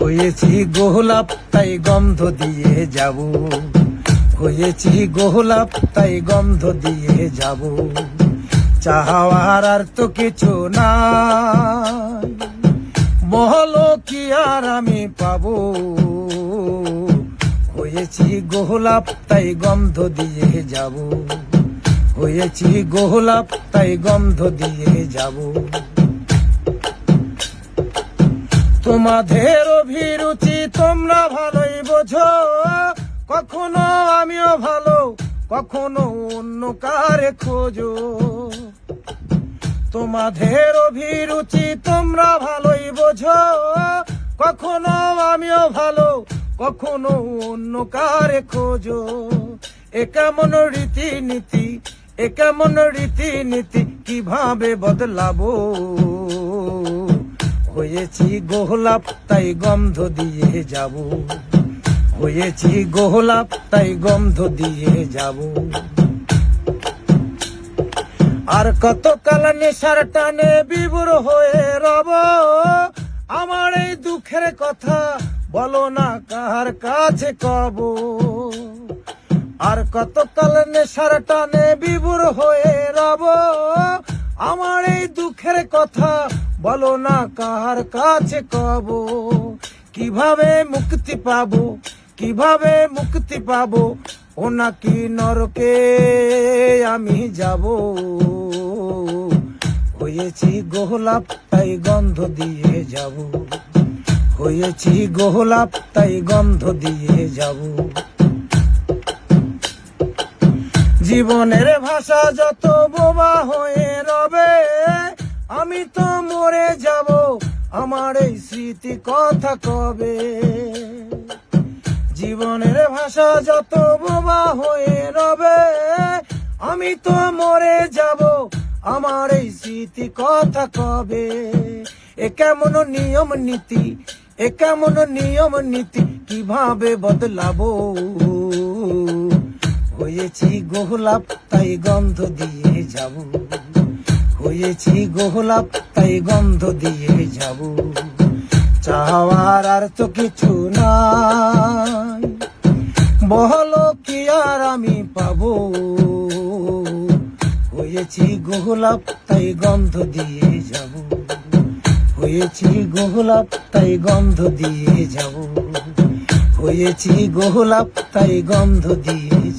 হয়েছি গোলাপ, তাই গন্ধ দিয়ে যাব। হয়েছি গোলাপ, তাই গন্ধ দিয়ে যাব। চাহাওয়ার আর তো কিছু না বহলো কি আর আমি পাবো? হয়েছি গোলাপ, তাই গন্ধ দিয়ে যাব। হয়েছি গোলাপ, তাই গন্ধ দিয়ে যাব। তোমাদের অভিরুচি তোমরা ভালোই বোঝো। কখনো আমিও ভালো, কখনো অন্য কারে খোঁজো। তোমাদের অভিরুচি তোমরা ভালোই বোঝো। কখনো আমিও ভালো, কখনো অন্য কারে খোঁজো। এ কেমন রীতিনীতি, এ কেমন রীতিনীতি, কীভাবে বদলাবো? হয়েছি গোহলাপ তাই গন্ধ দিয়ে যাব। হয়েছি গোহলাপ তাই গন্ধ দিয়ে যাব। আর কত কাল নেশার টানে বিবুর হয়ে রব? আমার এই দুঃখের কথা বলো না কার কাছে কব? আর কত কাল নেশার টানে বিবুর হয়ে রব? আমার এই দুঃখের কথা বলো না কার কাছে কব? কীভাবে মুক্তি পাবো? কীভাবে মুক্তি পাবো? ও নাকি নরকে আমি যাব? হয়েছি গোহলাপ তাই গন্ধ দিয়ে যাব। হয়েছি গোহলাপ তাই গন্ধ দিয়ে যাব। জীবনের ভাষা যত বোবা হয়ে আমার এই স্মৃতি কথা কবে? জীবনের ভাষা যত বোবা হয়ে রবে, আমি তো মরে যাব। আমার এই স্মৃতি কথা কবে? এ কেমন নিয়ম নীতি? এ কেমন নিয়ম নীতি? কীভাবে বদলাবো? হয়েছি গোলাপ, তাই গন্ধ দিয়ে যাব। হয়েছি গোলাপ, তাই গন্ধ দিয়ে যাব। চাওয়ার আর তো কিছু নাই। বহলো কি আর আমি পাবো? হয়েছি গোলাপ, তাই গন্ধ দিয়ে যাব। হয়েছি গোলাপ, তাই গন্ধ দিয়ে যাব। হয়েছি গোলাপ, তাই গন্ধ দিয়ে